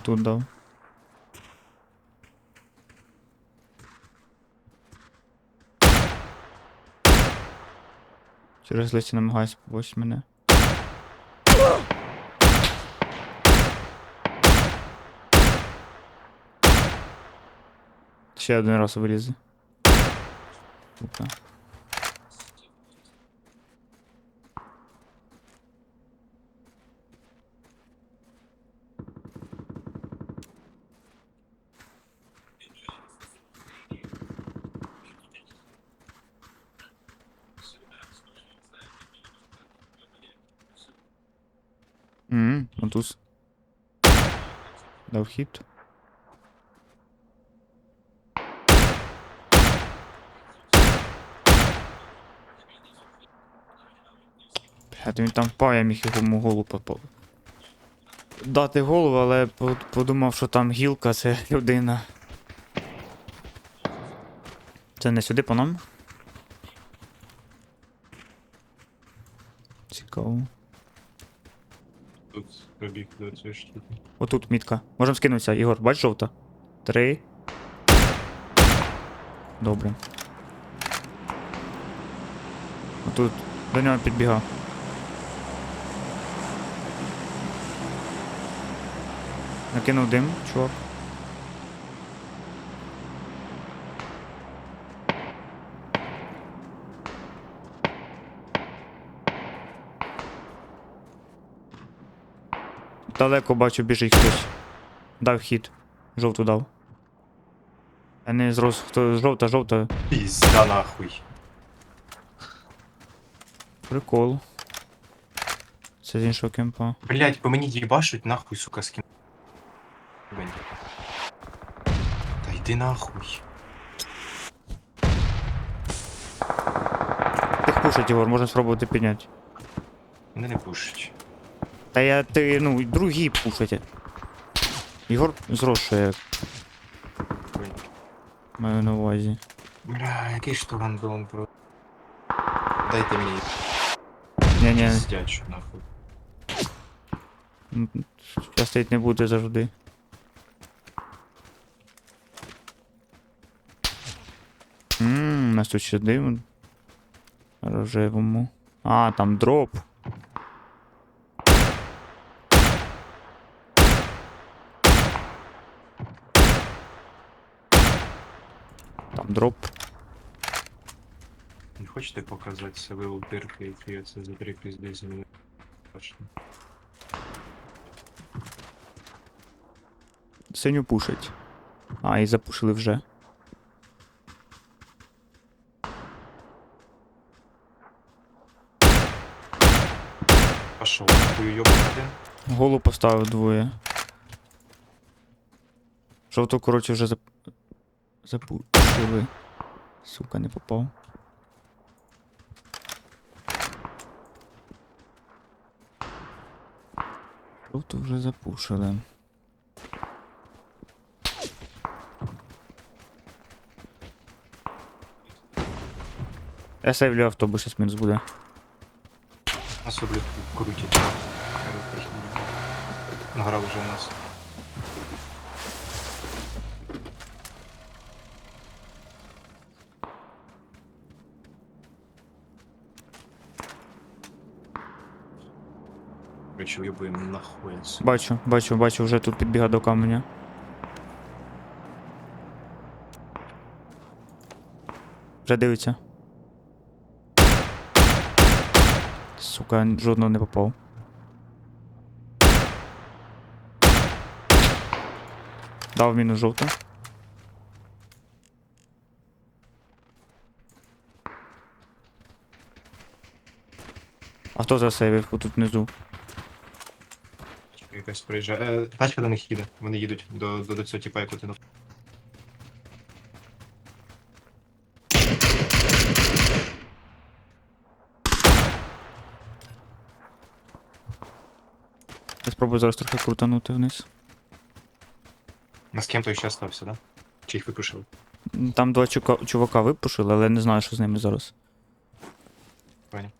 Отут дав. Через листя намагаюся побачити мене. Ще один раз вилізе. Сука. Ммм, Матус. Дав хід. Блядь, він там впав, я міг йому голову попав. Дати голову, але подумав, що там гілка це людина. Це не сюди по нам? Цікаво. Тут пробіг до цієї штуки. Отут мітка. Можемо скинутися, Ігор, бач жовта. Три. Добре. Отут. До нього підбігав. Накинув дим, чувак. Далеко бачу, біжить хтось. Дав хід. Жовту дав. А не зрос. Хто жовта, жовта. Пізда нахуй. Прикол. Це з іншого кемпа. Блять, по мені їбашуть нахуй, сука, з ким. Та йди нахуй. Тих пушить, Ігор, можна спробувати підняти. Мене не пушить. Та я ти, ну, другі пушать. Ігор зросшує, Блін. маю на увазі. Бля, який ж то рандом, бро. Дайте мені Ні-ні, сидячу нахуй. зараз стоїть не буде завжди. Ммм, у нас тут ще дим. Рожевому. А, там дроп. Дроп. Не хочете показати себе у дирки, які я це за три пізди з мене бачно. Синю пушить. А, і запушили вже. Пошов, нахуй йобок один. Голу поставив двоє. Жовто, коротше, вже зап... запушили. Сука, не попав. Жовто вже запушили. Я сейвлю автобус, зараз мінус буде. Нас облік крутять. Награв вже у нас. Короче, уебуємо нахуй. Бачу, бачу, бачу, вже тут підбіга до каменя. Вже дивиться. Сука, жодного не попав. Дав мінус жовто. А хто засейвив тут внизу? Якась приїжджає. Е, тачка до них їде. Вони їдуть до, до, до цього типа, яку ти на. Я спробую зараз трохи крутанути вниз. На з кем той ще остався, да? Чи їх випушили? Там два чука- чувака випушили, але не знаю, що з ними зараз. Понял.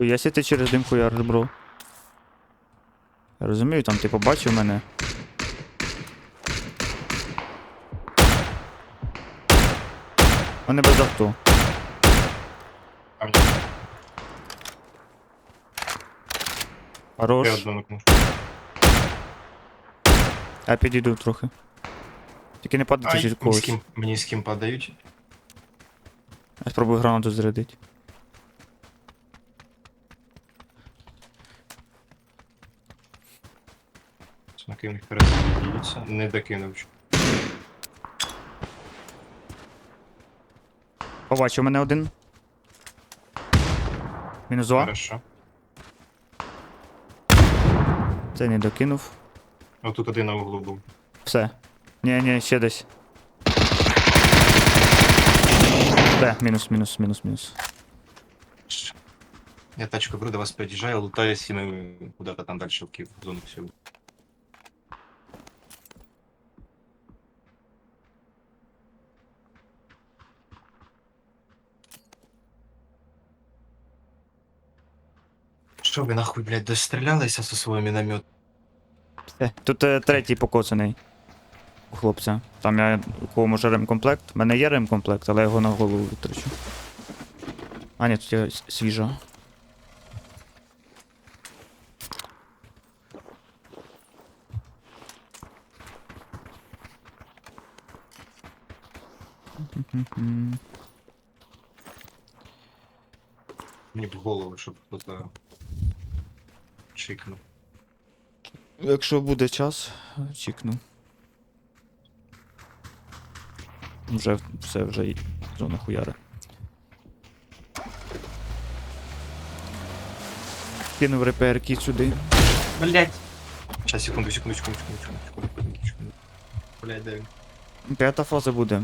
Якщо ти через дим хуяриш, бро. Я розумію, там ти побачив мене. Мене без авто. Хорош. я підійду трохи. Тільки не падайте Ай, від мені з когось. мені з ким подають. Я спробую гранату зарядити. Смаки в. Не докинув. Побачив мене один. Мінус два. Хорошо. Це не докинув. Отут один на углу був. Все. Ні, ні, ще десь. Де, мінус, мінус, мінус, мінус. Я тачку беру, до вас під'їжджаю, лутаю сіми куди-то там далі в Київ, в зону всю. Що ви нахуй, блядь, дострілялися зі своїм міномет? Все. Тут е, третій покоцаний. У хлопця. Там я у кого може ремкомплект. У мене є ремкомплект, але я його на голову витрачу. А, ні, тут є с- свіжа. Мені б в голову, щоб хтось чикнув. Якщо буде час, чікну. Вже все, вже й зона хуяри. Кинув реперки сюди. Блять! Сейчас, секунду, секунду, секунду, секунду, секунду, секунду, секунду. Блять, да. П'ята фаза буде.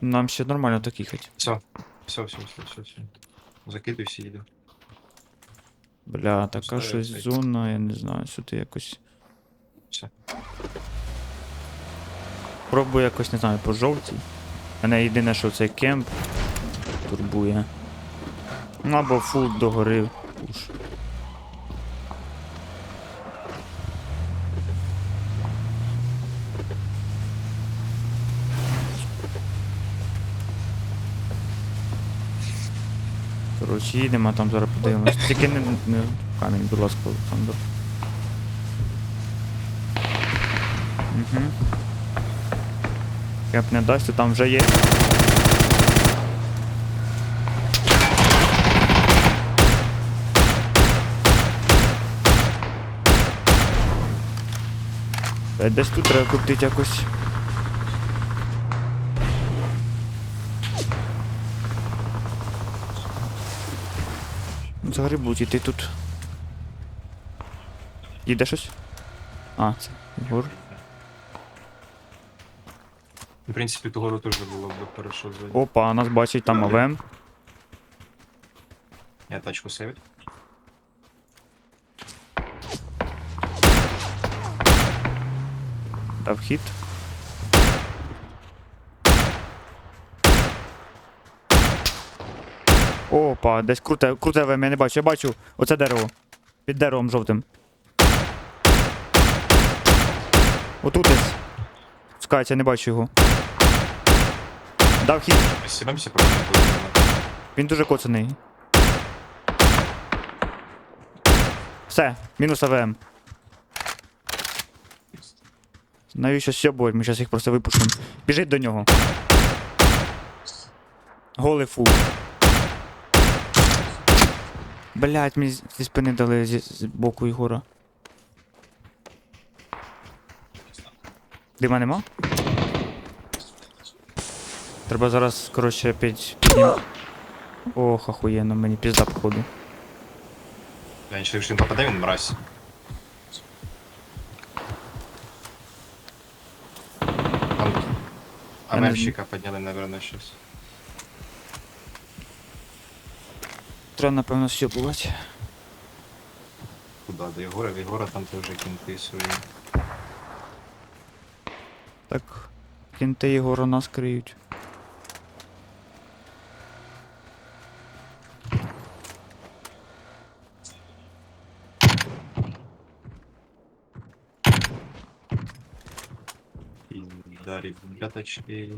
Нам ще нормально так їхати. Все, все, все, все, все, все. Закидуйся і йду. Бля, така щось зона, я не знаю, сюди якось. Все. Пробую якось, не знаю, по жовтій. Мене єдине, що цей кемп турбує. Ну або фул догори пуш. Коротше, їдемо, а там зараз подивимось. Тільки не, не камінь, будь ласка, Олександр. Угу. Кемп не дасть, то там вже є. Е, Десь тут треба крутити якось. Взагалі будуть іти тут. Їде щось? А, це Єгор. В принципі, ту гору теж було б хорошо звати. Опа, нас бачить там АВМ. Я тачку сейвить. Дав хід. Опа, десь круте, круте АВМ, я не бачу, я бачу. Оце дерево. Під деревом жовтим. Отут десь. Спускається, я не бачу його. Дав хід. Про. Він дуже коцаний. Все, мінус АВМ. Навіщо сьобувати? Ми зараз їх просто випустимо. Біжить до нього. Голий фул. Блять, мені зі спини дали зі, з боку Ігора. Дима нема? Треба зараз, коротше, під... піднім... Ох, охуєнно, мені пізда походу. Я нічого, якщо він попаде, він мразь. Там Я не Амерщика підняли, наверное, щось. треба, напевно, сьопувати. Куда? До Єгора, в Єгора там теж кінти свої. Так, кінти Єгора нас криють. Дарі, бібліотечки.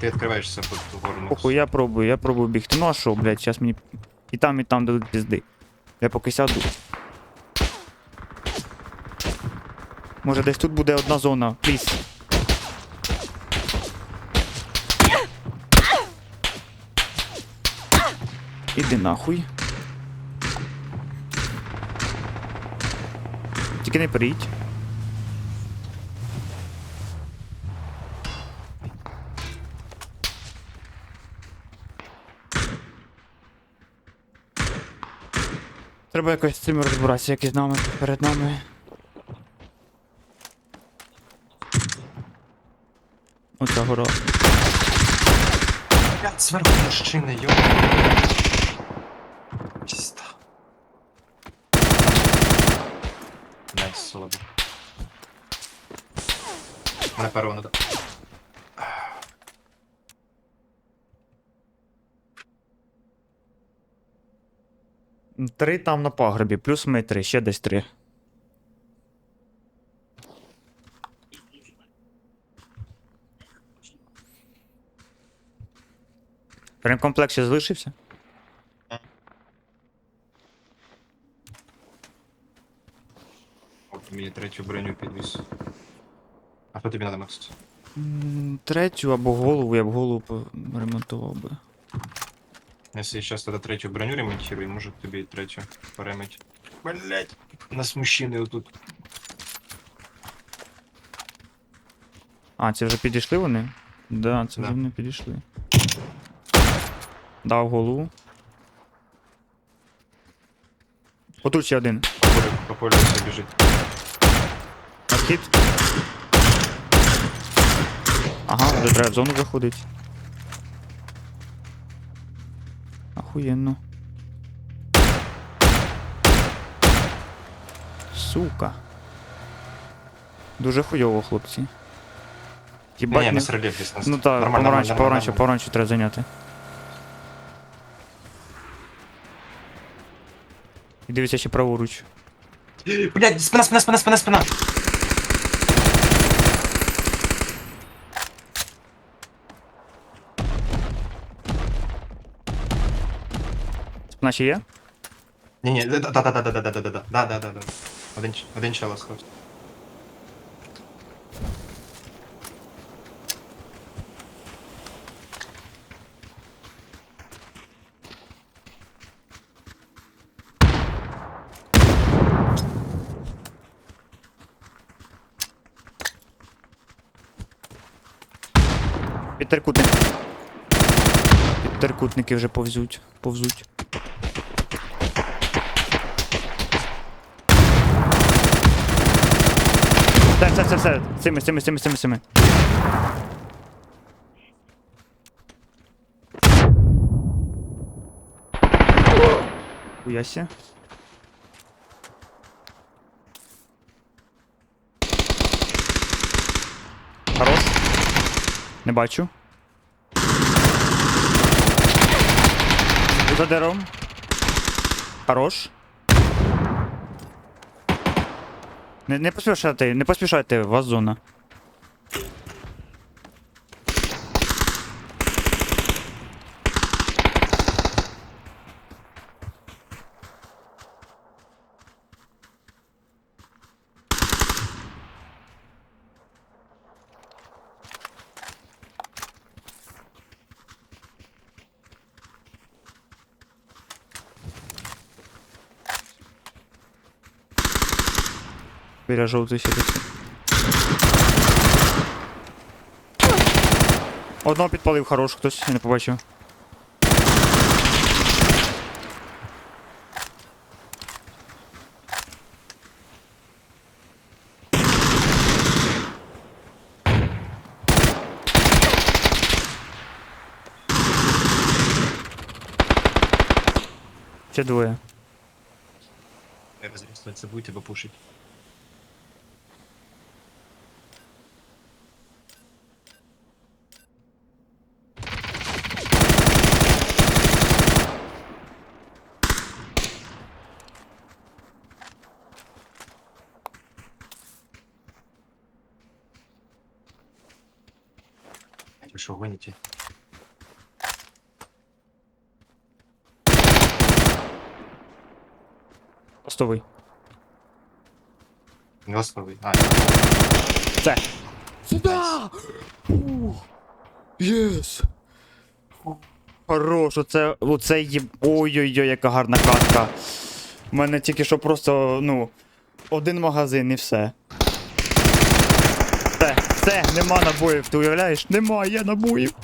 Ти відкриваєшся під горну. Похуй, я пробую, я пробую бігти. Ну а що, блядь, зараз мені і там, і там дадуть пізди. Я поки сяду. Може десь тут буде одна зона, пліс. Іди нахуй. Тільки не перейдь. Треба якось з цим розбиратися, які з нами перед нами. Оця гора. Блядь, зверху мужчина, йо. Три там на пагорбі, плюс ми три, ще десь три. Ремкомплект ще залишився? От мені третю броню підвіз. А що тобі надо, Макс? М, Третю або голову, я б голову ремонтував би. Если я сейчас тогда третью броню ремонтирую, может тобі третю поремить. Блять, у нас мужчини тут. А, це вже підійшли вони? Да, це вже Да. вони підійшли. Дав голову. Отут ще один. По полю, по полю все біжить. Відхід. Ага, вже треба в зону заходить. Охуєнно. Сука. Дуже хуйово, хлопці. Єбать, ні, не- рельєф десь. Ну так, нормально, помаранчу, нормально, помаранчу, нормально. помаранчу треба зайняти. І дивіться ще праворуч. Блять, спина, спина, спина, спина, спина. Ще є? Ні, ні, да, да, да, да, да, да, да, да, да, да, да, да, да. Один, ч- один чел остався. Підтеркутник. Підтеркутники вже повзуть. Повзуть. Все, все, все, все. Цими, цими, цими, цими, цими. Хуяся. Хорош. Не бачу. За деревом. Хорош. Не, не поспішайте, не поспішайте, вас зона. Біля жовтий сідеться. Одного підпалив хорош хтось, я не побачив. Ще двоє. Я розрісно, це будь тебе Постовий. Не основий. А, Це. Сюда! Єс! Хорош, оце, оце є. Ой-ой-ой, яка гарна катка. У мене тільки що просто, ну, один магазин і все. Все, все, нема набоїв, ти уявляєш? Немає набоїв.